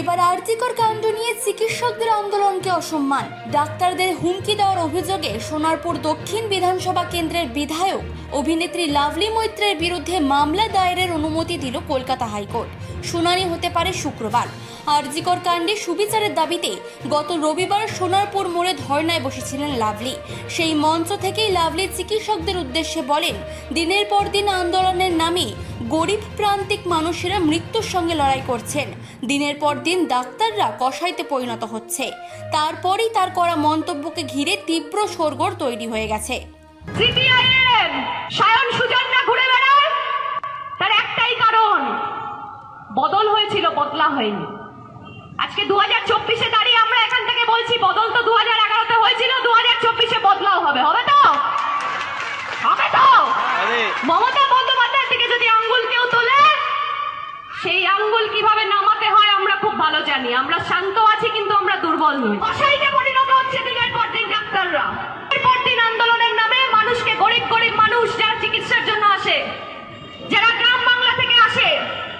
এবার আর্থিকর কাণ্ড নিয়ে চিকিৎসকদের আন্দোলনকে অসম্মান। ডাক্তারদের হুমকি দেওয়ার অভিযোগে সোনারপুর দক্ষিণ বিধানসভা কেন্দ্রের বিধায়ক অভিনেত্রী লাভলি মৈত্রের বিরুদ্ধে মামলা দায়েরের অনুমতি দিল কলকাতা হাইকোর্ট। শুনানি হতে পারে শুক্রবার। আরজিকর কাণ্ডে সুবিচারের দাবিতে গত রবিবার সোনারপুর মোড়ে ধর্নায় বসেছিলেন লাভলি। সেই মঞ্চ থেকেই লাভলি চিকিৎসকদের উদ্দেশ্যে বলেন, দিনের পর দিন আন্দোলনের নামে গরিব প্রান্তিক মানুষেরা মৃত্যুর সঙ্গে লড়াই করছেন। দিনের পর দিন ডাক্তাররা কষাইতে পরিণত হচ্ছে। তারপরই তার করা মন্তব্যকে ঘিরে তীব্র শোরগোড় তৈরি হয়ে গেছে। সায়ন সুজনরা ঘুরে বেড়ায়। তার একটাই কারণ বদল হয়েছিল বদলা হয়নি। আজকে দু হাজার চব্বিশে দাঁড়িয়ে আমরা এখান থেকে বলছি বদল তো দু হাজার এগারোতে হয়েছিল দু হাজার চব্বিশে বদলাও হবে। হবে তো? হবে তো? মমতা সেই কীভাবে নামাতে হয় আমরা খুব ভালো জানি। আমরা শান্ত আছি কিন্তু আমরা দুর্বল নই। অসাইতে পরিণত হচ্ছে দিনের পর দিন ডাক্তাররা। পর দিন আন্দোলনের নামে মানুষকে গরিব গরিব মানুষ যারা চিকিৎসার জন্য আসে, যারা গ্রাম বাংলা থেকে আসে,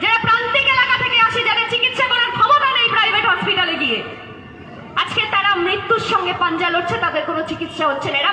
যারা প্রান্তিক এলাকা থেকে আসে, যাদের চিকিৎসা করার ক্ষমতা নেই প্রাইভেট হসপিটালে গিয়ে। আজকে তারা মৃত্যুর সঙ্গে পাঞ্জা লড়ছে, তাদের কোনো চিকিৎসা হচ্ছে না। এরা